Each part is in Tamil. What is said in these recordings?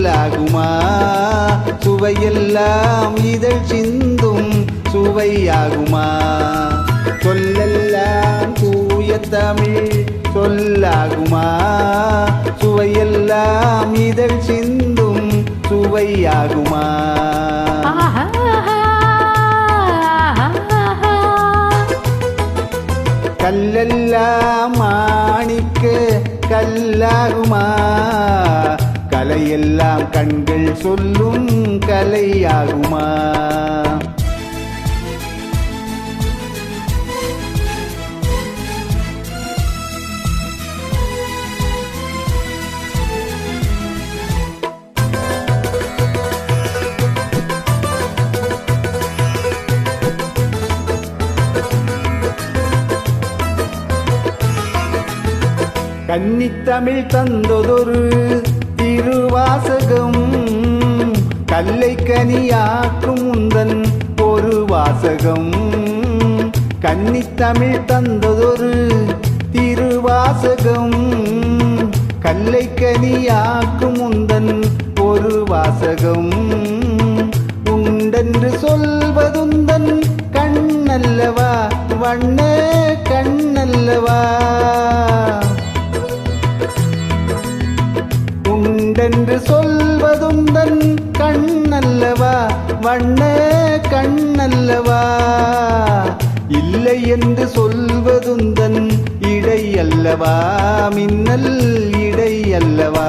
சொல்லாகுமா சுவையெல்லாம் இதழ் சிந்தும் சுவையாகுமா? சொல்லெல்லாம் தூய தமிழ் சொல்லாகுமா? சுவையெல்லாம் இதழ் சிந்தும் சுவையாகுமா? கல்லெல்லாம் மாணிக்க கல்லாகுமா? கலையெல்லாம் கண்கள் சொல்லும் கலையாகுமா? கன்னித்தமிழ் தந்ததொரு திருவாசகம் கல்லை கனியாக்கும் உந்தன் ஒரு வாசகம் கன்னித்தமிழ் தந்ததொரு திருவாசகம். கல்லை கனியாக்கும் உந்தன் ஒரு வாசகம் உண்டென்று சொல்வதுந்தன் கண்ணல்லவா வண்ண கண்ணல்லவா. உண்டென்று சொல்வதுந்தன் கண்ணல்லவா? வண்ண கண்ணல்லவா? இல்லை என்று சொல்வதுந்தன் இடை அல்லவா மின்னல் இடை அல்லவா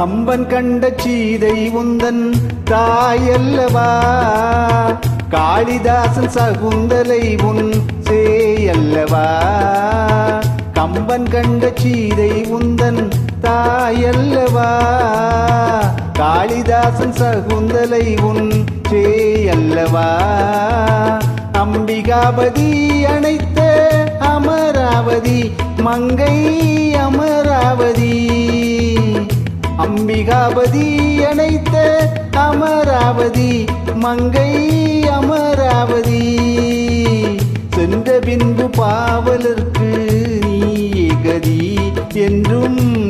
கம்பன் கண்ட சீதை உந்தன் தாயல்லவா? காளிதாசன் சகுந்தலை உன் சேயல்லவா? கம்பன் கண்ட சீதை உந்தன் தாயல்லவா? காளிதாசன் சகுந்தலை உன் சேயல்லவா? அம்பிகாபதி அணைத்த அமராவதி மங்கை அமராவதி. அம்பிகாபதி அணைத்த அமராவதி மங்கை அமராவதி. சென்ற பின்பு பாவலர்க்கு நீ கதி என்றும்